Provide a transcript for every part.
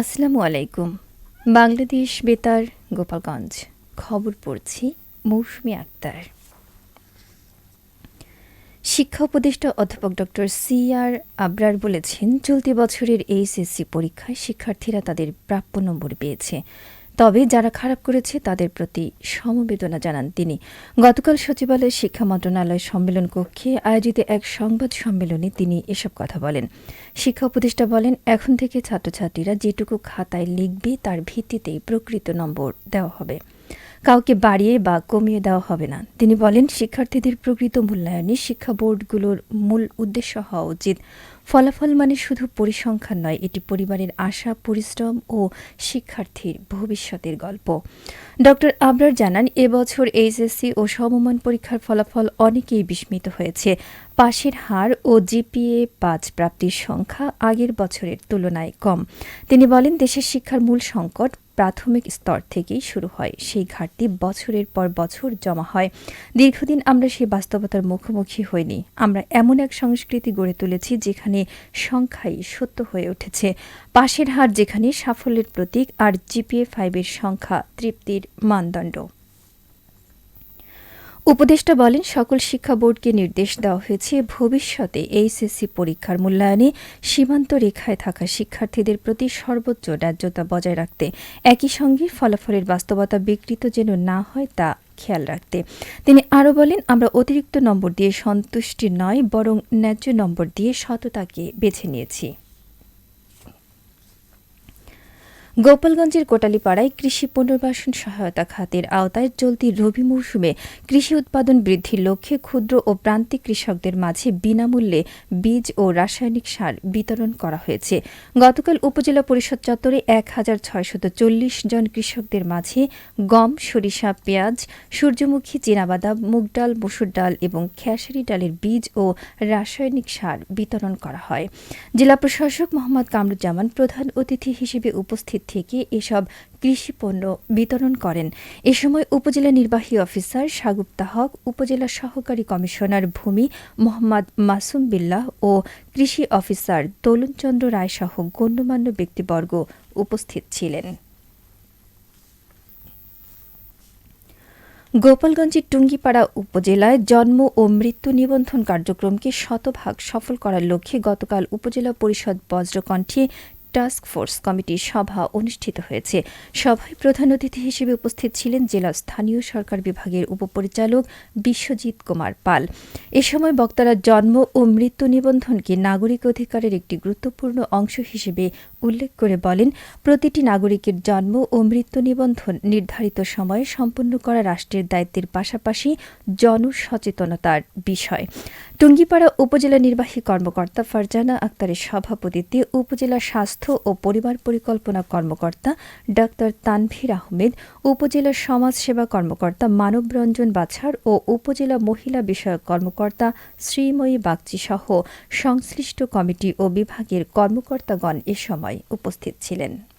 আসসালামু আলাইকুম। বাংলাদেশ বেতার, গোপালগঞ্জ। খবর পড়ছি মৌসুমি আক্তার। শিক্ষা উপদেষ্টা অধ্যাপক ডক্টর সি আর আবরার বলেছেন, চলতি বছরের এইচএসসি পরীক্ষায় শিক্ষার্থীরা তাদের প্রাপ্য নম্বর পেয়েছে। তবে যারা খারাপ করেছে তাদের প্রতি সমবেদনা জানান তিনি। গতকাল সচিবালয়ের শিক্ষা মন্ত্রণালয় সম্মেলন কক্ষে আয়োজিত এক সংবাদ সম্মেলনে তিনি এসব কথা বলেন। শিক্ষা উপদেষ্টা বলেন, এখন থেকে ছাত্রছাত্রীরা যেটুকু খাতায় লিখবে তার ভিত্তিতেই প্রকৃত নম্বর দেওয়া হবে। কাউকে বাড়িয়ে বা কমিয়ে দেওয়া হবে না। তিনি বলেন, শিক্ষার্থীদের প্রকৃত মূল্যায়নে শিক্ষা বোর্ডগুলোর মূল উদ্দেশ্য হওয়া উচিত। ফলাফল মানে শুধু পরিসংখ্যান নয়, এটি পরিবারের আশা, পরিশ্রম ও শিক্ষার্থীর ভবিষ্যতের গল্প। ড. আবরার জানান, এবছর এইচএসসি ও সমমান পরীক্ষার ফলাফল অনেকেই বিস্মিত হয়েছে। পাশের হার ও জিপিএ পাঁচ প্রাপ্তির সংখ্যা আগের বছরের তুলনায় কম। তিনি বলেন, দেশের শিক্ষার মূল সংকট প্রাথমিক স্তর থেকেই শুরু হয়। সেই ঘাটতি বছরের পর বছর জমা হয়। দীর্ঘদিন আমরা সেই বাস্তবতার মুখোমুখি হইনি। আমরা এমন এক সংস্কৃতি গড়ে তুলেছি যেখানে সংখ্যাই সত্য হয়ে উঠেছে। পাশের হার যেখানে সাফল্যের প্রতীক আর জিপিএ ফাইভের সংখ্যা তৃপ্তির মানদণ্ড। উপদেষ্টা বলেন, সকল শিক্ষা বোর্ডকে নির্দেশ দেওয়া হয়েছে, ভবিষ্যতে এইচএসসি পরীক্ষার মূল্যায়নে সীমান্ত রেখায় থাকা শিক্ষার্থীদের প্রতি সর্বোচ্চ ন্যায্যতা বজায় রাখতে, একই সঙ্গে ফলাফলের বাস্তবতা বিকৃত যেন না হয় তা খেয়াল রাখতে। তিনি আরও বলেন, আমরা অতিরিক্ত নম্বর দিয়ে সন্তুষ্টি নয়, বরং ন্যায্য নম্বর দিয়ে সততাকে বেছে নিয়েছি। গোপালগঞ্জের কোটালীপাড়ায় কৃষি পুনর্বাসন সহায়তা খাতের আওতায় চলতি রবি মৌসুমে কৃষি উৎপাদন বৃদ্ধির লক্ষ্যে ক্ষুদ্র ও প্রান্তিক কৃষকদের মাঝে বিনামূল্যে বীজ ও রাসায়নিক সার বিতরণ করা হয়েছে। গতকাল উপজেলা পরিষদ চত্বরে এক হাজার ছয়শত চল্লিশ জন কৃষকদের মাঝে গম, সরিষা, পেঁয়াজ, সূর্যমুখী চীনাবাদাম, মুগ ডাল, মসুর ডাল এবং খেসারি ডালের বীজ ও রাসায়নিক সার বিতরণ করা হয়। জেলা প্রশাসক মোহাম্মদ কামরুজ্জামান প্রধান অতিথি হিসেবে উপস্থিত থেকে এসব কৃষি পণ্য বিতরণ করেন। এ সময় উপজেলা নির্বাহী অফিসার সাগুপ্তা হক, উপজেলা সহকারী কমিশনার ভূমি মোহাম্মদ মাসুম বিল্লাহ ও কৃষি অফিসার তরুণচন্দ্র রায় সহ গণ্যমান্য ব্যক্তিবর্গ উপস্থিত ছিলেন। গোপালগঞ্জের টুঙ্গিপাড়া উপজেলায় জন্ম ও মৃত্যু নিবন্ধন কার্যক্রমকে শতভাগ সফল করার লক্ষ্যে গতকাল উপজেলা পরিষদ বজ্রকণ্ঠে টাস্ক ফোর্স কমিটির সভা অনুষ্ঠিত হয়েছে। সভায় প্রধান অতিথি হিসেবে উপস্থিত ছিলেন জেলা স্থানীয় সরকার বিভাগের উপপরিচালক বিশ্বজিৎ কুমার পাল। এ সময় বক্তারা জন্ম ও মৃত্যু নিবন্ধনকে নাগরিক অধিকারের একটি গুরুত্বপূর্ণ অংশ হিসেবে উল্লেখ করে বলেন, প্রতিটি নাগরিকের জন্ম ও মৃত্যু নিবন্ধন নির্ধারিত সময়ে সম্পন্ন করা রাষ্ট্রের দায়িত্বের পাশাপাশি জনসচেতনতার বিষয়। টুঙ্গিপাড়া উপজেলা নির্বাহী কর্মকর্তা ফারজানা আক্তারের সভাপতিত্বে উপজেলা স্বাস্থ্য ও পরিবার পরিকল্পনা কর্মকর্তা ডা তানভীর আহমেদ, উপজেলা সমাজসেবা কর্মকর্তা মানবরঞ্জন বাছার ও উপজেলা মহিলা বিষয়ক কর্মকর্তা শ্রীময়ী বাগচি সহ সংশ্লিষ্ট কমিটি ও বিভাগের কর্মকর্তাগণ এ সময় উপস্থিত ছিলেন।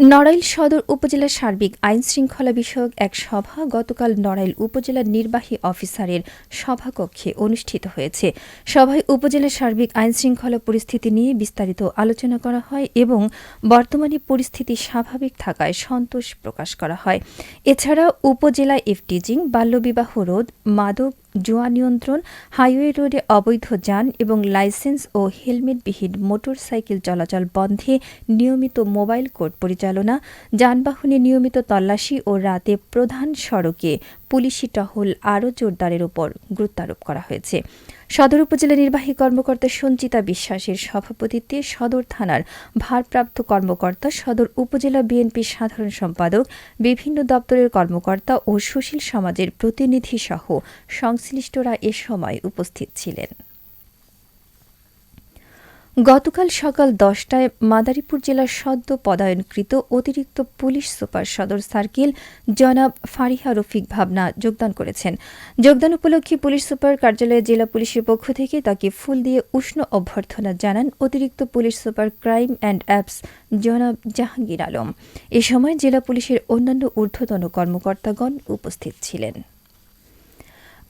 নড়াইল সদর উপজেলা সার্বিক আইন শৃঙ্খলা বিষয়ক এক সভা গতকাল নড়াইল উপজেলা নির্বাহী অফিসারের সভাকক্ষে অনুষ্ঠিত হয়েছে। সভায় উপজেলা সার্বিক আইন শৃঙ্খলা পরিস্থিতি নিয়ে বিস্তারিত আলোচনা করা হয় এবং বর্তমানে পরিস্থিতি স্বাভাবিক থাকায় সন্তোষ প্রকাশ করা হয়। এছাড়া উপজেলা এফটিজিং, বাল্যবিবাহ রোধ, মাদক জুয়া নিয়ন্ত্রণ, হাইওয়ে রোডে অবৈধ যান এবং লাইসেন্স ও হেলমেটবিহীন মোটর সাইকেল চলাচল বন্ধে নিয়মিত মোবাইল কোর্ট পরিচালনা, যানবাহনে নিয়মিত তল্লাশি ও রাতে প্রধান সড়কে পুলিশি টহল আরও জোরদারের উপর গুরুত্বারোপ করা হয়েছে। সদর উপজেলা নির্বাহী কর্মকর্তা সঞ্চিতা বিশ্বাসের সভাপতিত্বে সদর থানার ভারপ্রাপ্ত কর্মকর্তা, সদর উপজেলা বিএনপির সাধারণ সম্পাদক, বিভিন্ন দপ্তরের কর্মকর্তা ও সুশীল সমাজের প্রতিনিধি সহ সংশ্লিষ্টরা এ সময় উপস্থিত ছিলেন। গতকাল সকাল দশটায় মাদারীপুর জেলার সদ্য পদায়নকৃত অতিরিক্ত পুলিশ সুপার সদর সার্কেল জনাব ফারিহা রফিক ভাবনা যোগদান করেছেন। যোগদান উপলক্ষে পুলিশ সুপার কার্যালয়ে জেলা পুলিশের পক্ষ থেকে তাকে ফুল দিয়ে উষ্ণ অভ্যর্থনা জানান অতিরিক্ত police super crime and apps জনাব জাহাঙ্গীর আলম। এ সময় জেলা পুলিশের অন্যান্য ঊর্ধ্বতন কর্মকর্তাগণ উপস্থিত ছিলেন।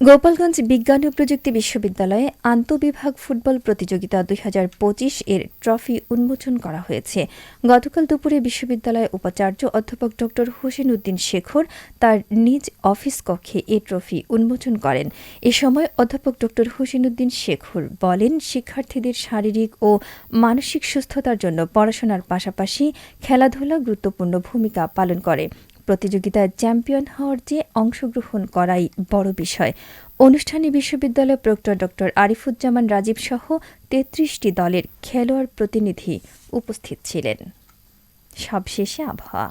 গোপালগঞ্জ বিজ্ঞান ও প্রযুক্তি বিশ্ববিদ্যালয়ে আন্তবিভাগ ফুটবল প্রতিযোগিতা দুই হাজার পঁচিশ এর ট্রফি উন্মোচন করা হয়েছে। গতকাল দুপুরে বিশ্ববিদ্যালয়ের উপাচার্য অধ্যাপক ড হোসেন উদ্দিন শেখর তার নিজ অফিস কক্ষে এ ট্রফি উন্মোচন করেন। এ সময় অধ্যাপক ড হোসেন উদ্দিন শেখর বলেন, শিক্ষার্থীদের শারীরিক ও মানসিক সুস্থতার জন্য পড়াশোনার পাশাপাশি খেলাধুলা গুরুত্বপূর্ণ ভূমিকা পালন করে। প্রতিযোগিতায় চ্যাম্পিয়ন হওয়ার চেয়ে অংশগ্রহণ করাই বড় বিষয়। অনুষ্ঠানে বিশ্ববিদ্যালয় প্রক্টর ডক্টর আরিফুজ্জামান রাজীব সহ তেত্রিশটি দলের খেলোয়াড় প্রতিনিধি উপস্থিত ছিলেন। সবশেষে আবহাওয়া।